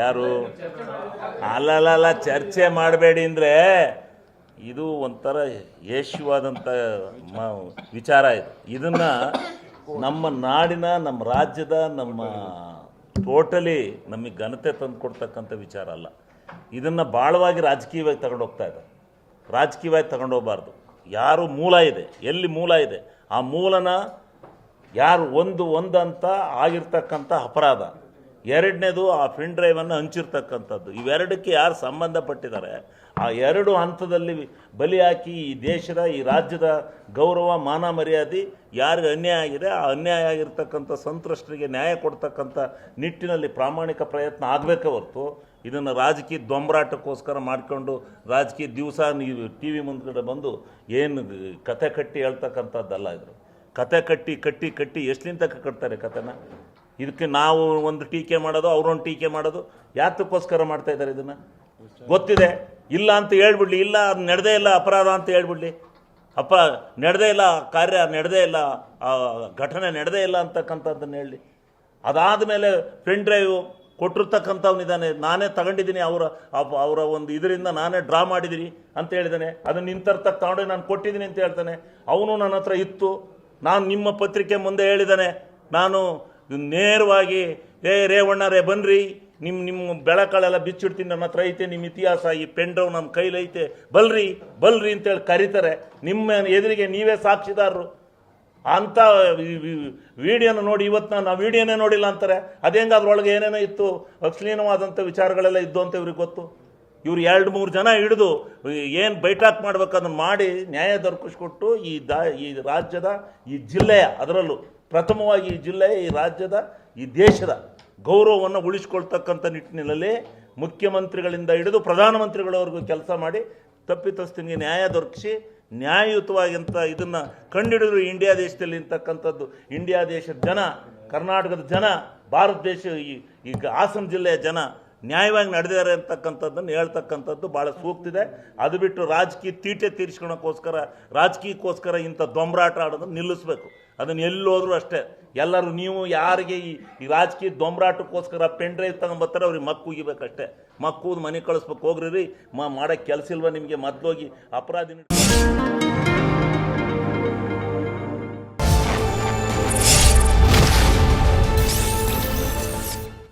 ಯಾರು? ಅಲ್ಲ ಅಲ್ಲ ಚರ್ಚೆ ಮಾಡಬೇಡಿ ಅಂದರೆ ಇದು ಒಂಥರ ಯೇಶುವಾದಂಥ ಮ ವಿಚಾರ ಇದು. ಇದನ್ನು ನಮ್ಮ ನಾಡಿನ ನಮ್ಮ ರಾಜ್ಯದ ನಮ್ಮ ಟೋಟಲಿ ನಮಗೆ ಘನತೆ ತಂದು ಕೊಡ್ತಕ್ಕಂಥ ವಿಚಾರ ಅಲ್ಲ. ಇದನ್ನು ಬಾಳವಾಗಿ ರಾಜಕೀಯವಾಗಿ ತಗೊಂಡೋಗ್ತಾ ಇದೆ ರಾಜಕೀಯವಾಗಿ ತಗೊಂಡೋಗ್ಬಾರ್ದು. ಯಾರು ಮೂಲ ಇದೆ? ಎಲ್ಲಿ ಮೂಲ ಇದೆ? ಆ ಮೂಲನ ಯಾರು ಒಂದು ಒಂದಂತ ಆಗಿರ್ತಕ್ಕಂಥ ಅಪರಾಧ. ಎರಡನೇದು ಆ ಪಿನ್ ಡ್ರೈವನ್ನು ಹಂಚಿರ್ತಕ್ಕಂಥದ್ದು. ಇವೆರಡಕ್ಕೆ ಯಾರು ಸಂಬಂಧಪಟ್ಟಿದ್ದಾರೆ? ಆ ಎರಡು ಹಂತದಲ್ಲಿ ಬಲಿ ಹಾಕಿ ಈ ದೇಶದ, ಈ ರಾಜ್ಯದ ಗೌರವ, ಮಾನ ಮರ್ಯಾದೆ ಯಾರಿಗೆ ಅನ್ಯಾಯ ಆಗಿದೆ, ಆ ಅನ್ಯಾಯ ಆಗಿರ್ತಕ್ಕಂಥ ಸಂತ್ರಸ್ತರಿಗೆ ನ್ಯಾಯ ಕೊಡ್ತಕ್ಕಂಥ ನಿಟ್ಟಿನಲ್ಲಿ ಪ್ರಾಮಾಣಿಕ ಪ್ರಯತ್ನ ಆಗಬೇಕೇ ಹೊರತು ಇದನ್ನು ರಾಜಕೀಯ ದೊಂಬರಾಟಕ್ಕೋಸ್ಕರ ಮಾಡಿಕೊಂಡು ರಾಜಕೀಯ ದಿವಸ ನೀವು ಟಿ ವಿ ಮುಂದ್ಗಡೆ ಬಂದು ಏನು ಕತೆ ಕಟ್ಟಿ ಹೇಳ್ತಕ್ಕಂಥದ್ದಲ್ಲ ಇದ್ರು ಕತೆ ಕಟ್ಟಿ ಕಟ್ಟಿ ಕಟ್ಟಿ ಕಟ್ಟ್ತಾರೆ ಕಟ್ತಾರೆ ಕತೆನ? ಇದಕ್ಕೆ ನಾವು ಒಂದು ಟೀಕೆ ಮಾಡೋದು, ಅವರೊಂದು ಟೀಕೆ ಮಾಡೋದು. ಯಾತಕ್ಕೋಸ್ಕರ ಮಾಡ್ತಾ ಇದ್ದಾರೆ ಇದನ್ನು? ಗೊತ್ತಿದೆ. ಇಲ್ಲ ಅಂತ ಹೇಳ್ಬಿಡ್ಲಿ. ಇಲ್ಲ, ಅದು ನಡೆದೇ ಇಲ್ಲ, ಅಪರಾಧ ಅಂತ ಹೇಳ್ಬಿಡ್ಲಿ. ಅಪ್ಪ, ನಡೆದೇ ಇಲ್ಲ, ಕಾರ್ಯ ನಡೆದೇ ಇಲ್ಲ ಘಟನೆ ನಡೆದೇ ಇಲ್ಲ ಅಂತಕ್ಕಂಥದ್ದನ್ನು ಹೇಳಿ. ಅದಾದ ಮೇಲೆ ಪೆನ್ ಡ್ರೈವ್ ಕೊಟ್ಟಿರ್ತಕ್ಕಂಥವನಿದ್ದಾನೆ. ನಾನೇ ತಗೊಂಡಿದ್ದೀನಿ, ಅವರ ಅವರ ಒಂದು ಇದರಿಂದ ನಾನೇ ಡ್ರಾ ಮಾಡಿದ್ದೀನಿ ಅಂತ ಹೇಳಿದ್ದಾನೆ ಅದನ್ನು ನಿಂತರ್ತಕ್ಕೆ ತಗೊಂಡು ನಾನು ಕೊಟ್ಟಿದ್ದೀನಿ ಅಂತ ಹೇಳ್ತಾನೆ. ಅವನು ನನ್ನ ಹತ್ರ ಇತ್ತು. ನಾನು ನಿಮ್ಮ ಪತ್ರಿಕೆ ಮುಂದೆ ಹೇಳಿದ್ದಾನೆ ನಾನು ನೇರವಾಗಿ, ಏ, ರೇವಣ್ಣರೇ, ಬನ್ರಿ. ನಿಮ್ಮ ನಿಮ್ಮ ಬೆಳಕಳೆಲ್ಲ ಬಿಚ್ಚಿಡ್ತೀನಿ ನನ್ನ ಹತ್ರ ಐತೆ ನಿಮ್ಮ ಇತಿಹಾಸ, ಈ ಪೆನ್ ನಮ್ಮ ಕೈಲೈತೆ ಬಲ್ರಿ ಬಲ್ರಿ ಅಂತೇಳಿ ಕರೀತಾರೆ. ನಿಮ್ಮ ಎದುರಿಗೆ ನೀವೇ ಸಾಕ್ಷಿದಾರರು. ಅಂಥ ವಿಡಿಯೋನ ನೋಡಿ, ಇವತ್ತು ನಾನು ಆ ವಿಡಿಯೋನೇ ನೋಡಿಲ್ಲ ಅಂತಾರೆ. ಅದೇಂಗೆ ಅದ್ರೊಳಗೆ ಏನೇನೋ ಇತ್ತು? ಅಶ್ಲೀನವಾದಂಥ ವಿಚಾರಗಳೆಲ್ಲ ಇದ್ದು ಅಂತ ಇವ್ರಿಗೆ ಗೊತ್ತು. ಇವ್ರು ಎರಡು, ಮೂರು ಜನ ಹಿಡಿದು, ಏನು ಬೈಟಾಕ್ ಮಾಡ್ಬೇಕು ಅದನ್ನು ಮಾಡಿ ನ್ಯಾಯ ದೊರಕಿಸ್ಕೊಟ್ಟು ಈ ದಾ, ಈ ರಾಜ್ಯದ, ಈ ಜಿಲ್ಲೆಯ, ಅದರಲ್ಲೂ ಪ್ರಥಮವಾಗಿ ಈ ಜಿಲ್ಲೆ, ಈ ರಾಜ್ಯದ, ಈ ದೇಶದ ಗೌರವವನ್ನು ಉಳಿಸ್ಕೊಳ್ತಕ್ಕಂಥ ನಿಟ್ಟಿನಲ್ಲಿ ಮುಖ್ಯಮಂತ್ರಿಗಳಿಂದ ಹಿಡಿದು ಪ್ರಧಾನಮಂತ್ರಿಗಳವರೆಗೂ ಕೆಲಸ ಮಾಡಿ ತಪ್ಪಿತಸ್ಥನಿಗೆ ನ್ಯಾಯ ದೊರಕಿಸಿ ನ್ಯಾಯಯುತವಾಗಿಂಥ ಇದನ್ನು ಕಂಡುಹಿಡಿದ್ರು ಇಂಡಿಯಾ ದೇಶದಲ್ಲಿ ಇರ್ತಕ್ಕಂಥದ್ದು ಇಂಡಿಯಾ ದೇಶದ ಜನ, ಕರ್ನಾಟಕದ ಜನ, ಭಾರತ ದೇಶ ಈ ಈಗ ಹಾಸನ ಜಿಲ್ಲೆಯ ಜನ ನ್ಯಾಯವಾಗಿ ನಡೆದಿದ್ದಾರೆ ಅಂತಕ್ಕಂಥದ್ದನ್ನು ಹೇಳ್ತಕ್ಕಂಥದ್ದು ಭಾಳ ಸೂಕ್ತಿದೆ ಅದು ಬಿಟ್ಟು ರಾಜಕೀಯ ತೀಟೆ ತೀರಿಸ್ಕೊಳಕ್ಕೋಸ್ಕರ ರಾಜಕೀಯಕ್ಕೋಸ್ಕರ ಇಂಥ ದೊಂಬರಾಟ ಆಡೋದನ್ನು ನಿಲ್ಲಿಸ್ಬೇಕು. ಅದನ್ನು ಎಲ್ಲೋದ್ರೂ ಅಷ್ಟೇ. ಎಲ್ಲರೂ ನೀವು, ಯಾರಿಗೆ ಈ ಈ ರಾಜಕೀಯ ದೊಂಬರಾಟಕ್ಕೋಸ್ಕರ ಪೆನ್ ಡ್ರೈವ್ ತಗೊಂಬರ್ತಾರೆ, ಅವ್ರಿಗೆ ಮಕ್ಕು ಉಗಿಬೇಕಷ್ಟೇ. ಮಕ್ಕೂದು ಮನೆ ಕಳಿಸ್ಬೇಕು. ಹೋಗ್ರಿ ರೀ. ಮಾಡೋಕ್ಕೆ ಕೆಲಸ ಇಲ್ವ ನಿಮಗೆ? ಮೊದಲೋಗಿ ಅಪರಾಧಿ